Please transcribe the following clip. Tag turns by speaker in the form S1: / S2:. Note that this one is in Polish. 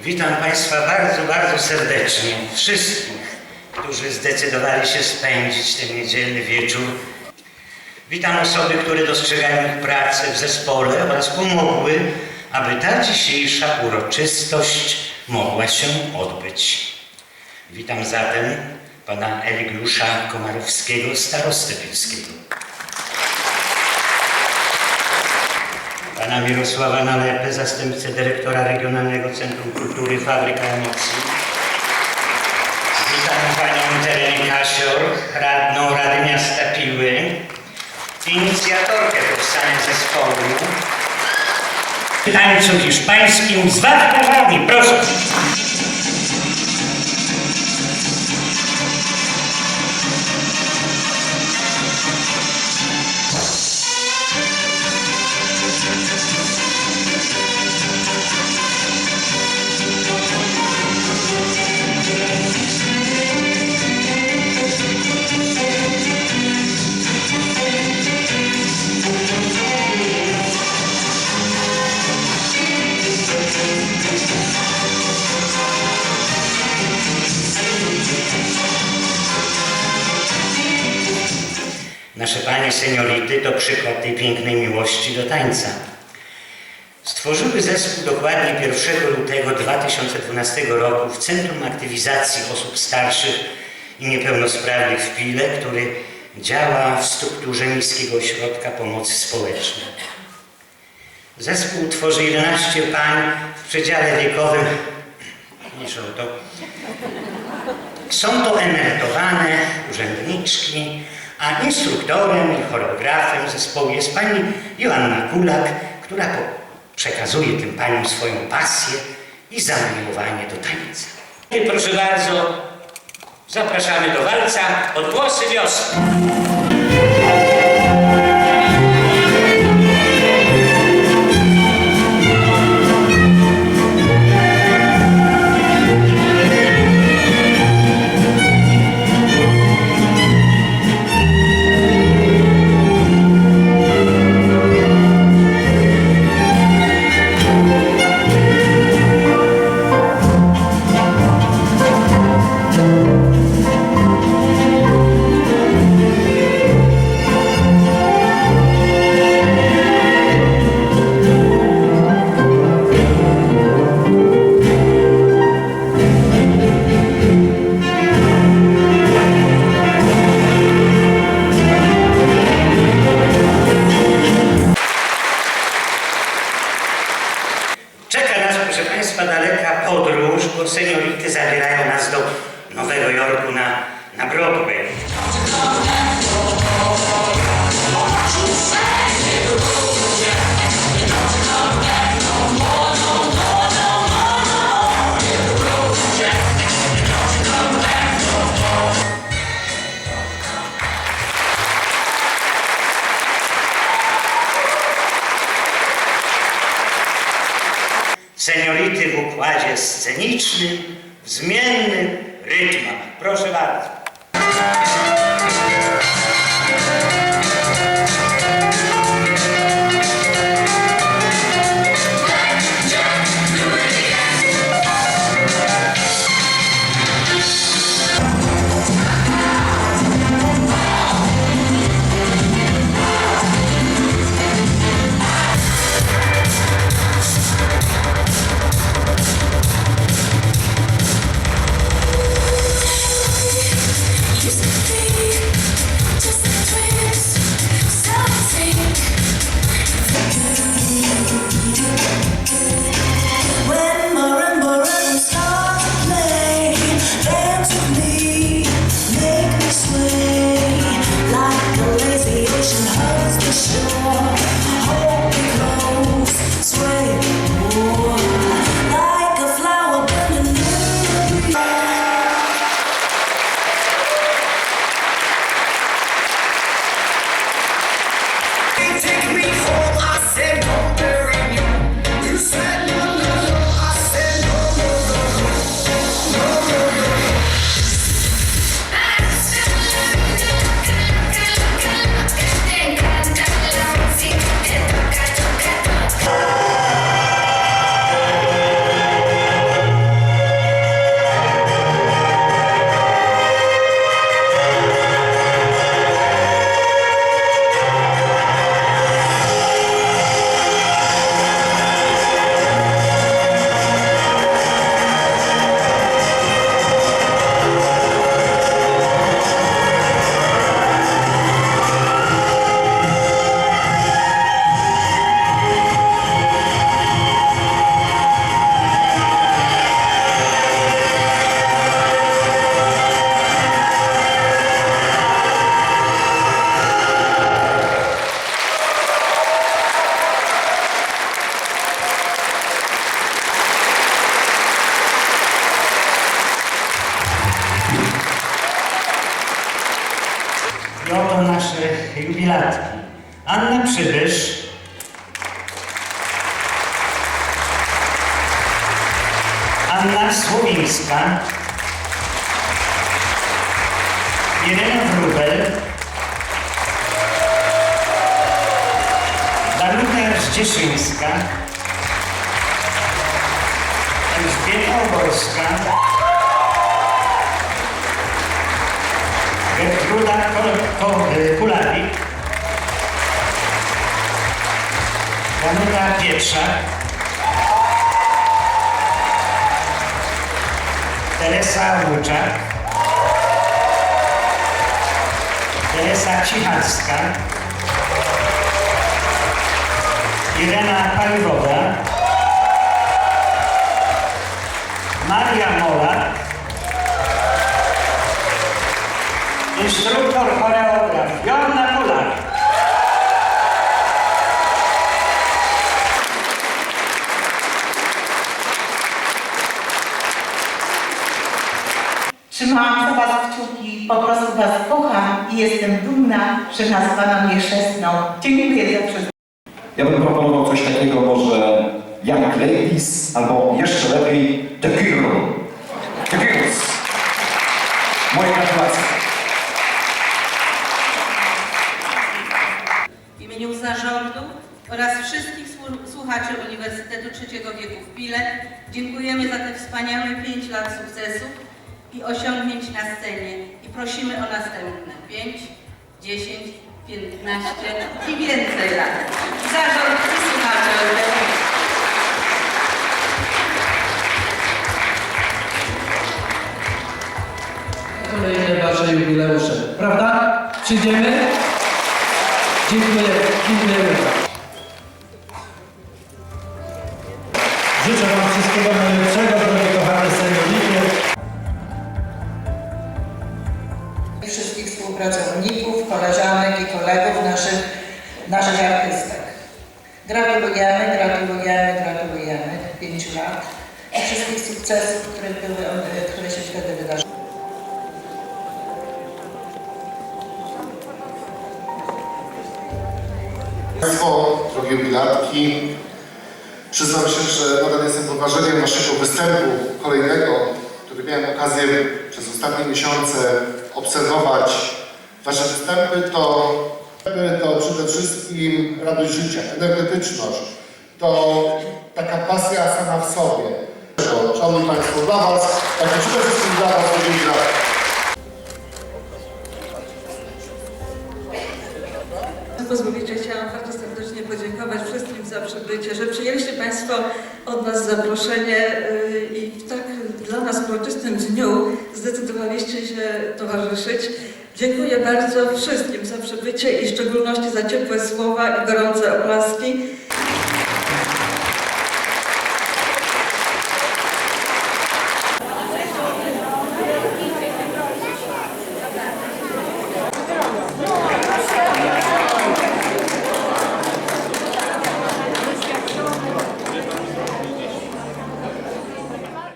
S1: Witam Państwa bardzo, bardzo serdecznie. Wszystkich, którzy zdecydowali się spędzić ten niedzielny wieczór. Witam osoby, które dostrzegają ich pracę w zespole oraz pomogły, aby ta dzisiejsza uroczystość mogła się odbyć. Witam zatem pana Eligiusza Komarowskiego, starostę pilskiego. Pana Mirosława Nalepę, zastępcę dyrektora Regionalnego Centrum Kultury Fabryka Emocji. Witam panią Terenę Kasior, radną Rady Miasta Piły, inicjatorkę powstania zespołu. W tańcu hiszpańskim z proszę. Seniority to przykład tej pięknej miłości do tańca. Stworzyły zespół dokładnie 1 lutego 2012 roku w Centrum Aktywizacji Osób Starszych i Niepełnosprawnych w Pile, który działa w strukturze Miejskiego Ośrodka Pomocy Społecznej. Zespół tworzy 11 pań w przedziale wiekowym, są to emerytowane urzędniczki, a instruktorem i choreografem zespołu jest pani Joanna Kulak, która przekazuje tym paniom swoją pasję i zamiłowanie do tańca. I proszę bardzo, zapraszamy do walca Odgłosy wiosny. Państwa, daleka podróż, bo seniority zabierają nas do Nowego Jorku na, na Broadway. Scenicznym, w zmiennym rytmach. Proszę bardzo. Anna Słowińska, Irena Wróbel, Danuta Zdzieszyńska, Elżbieta Oborska, Gertruda Kulawik, Danuta Pietrzak, Teresa Łuczak, Teresa Cichalska, Irena Paliwowa, Maria Mola, instruktor choreograf Joanna Polak.
S2: Trzymałam za Was kciuki, po prostu Was kocham i jestem dumna, że nazwano mnie chrzestną. Dziękuję za wszystko.
S3: Ja bym proponował coś takiego może Young Ladies, albo jeszcze lepiej The Girl. The Girls. Moje gratulacje.
S4: W imieniu zarządu oraz wszystkich słu- słuchaczy Uniwersytetu Trzeciego Wieku w Pile dziękujemy za te wspaniałe 5 lat sukcesów i osiągnięć na scenie i prosimy o następne 5, 10, 15 i więcej lat. Zarząd i słuchacze
S5: kolejne wasze jubileusze. Prawda? Przyjdziemy? Dziękuję, dziękujemy.
S2: Koleżanek i kolegów naszych, naszych artystek. Gratulujemy, gratulujemy, gratulujemy pięciu lat i wszystkich sukcesów, które, były, które się wtedy wydarzyły.
S6: Państwo, drogie jubilatki, przyznam się, że nadal jestem pod wrażeniem Waszego występu kolejnego, który miałem okazję przez ostatnie miesiące obserwować. Wasze występy to, to przede wszystkim radość życia, energetyczność, to taka pasja sama w sobie. Szanowni Państwo, dla Was, tak przede wszystkim dla Was, drogie jubilatki.
S7: Pozwolicie, chciałam bardzo serdecznie podziękować wszystkim za przybycie, że przyjęliście Państwo od nas zaproszenie y, i w tak dla nas uroczystym dniu zdecydowaliście się towarzyszyć. Dziękuję bardzo wszystkim za przybycie i w szczególności za ciepłe słowa i gorące oklaski.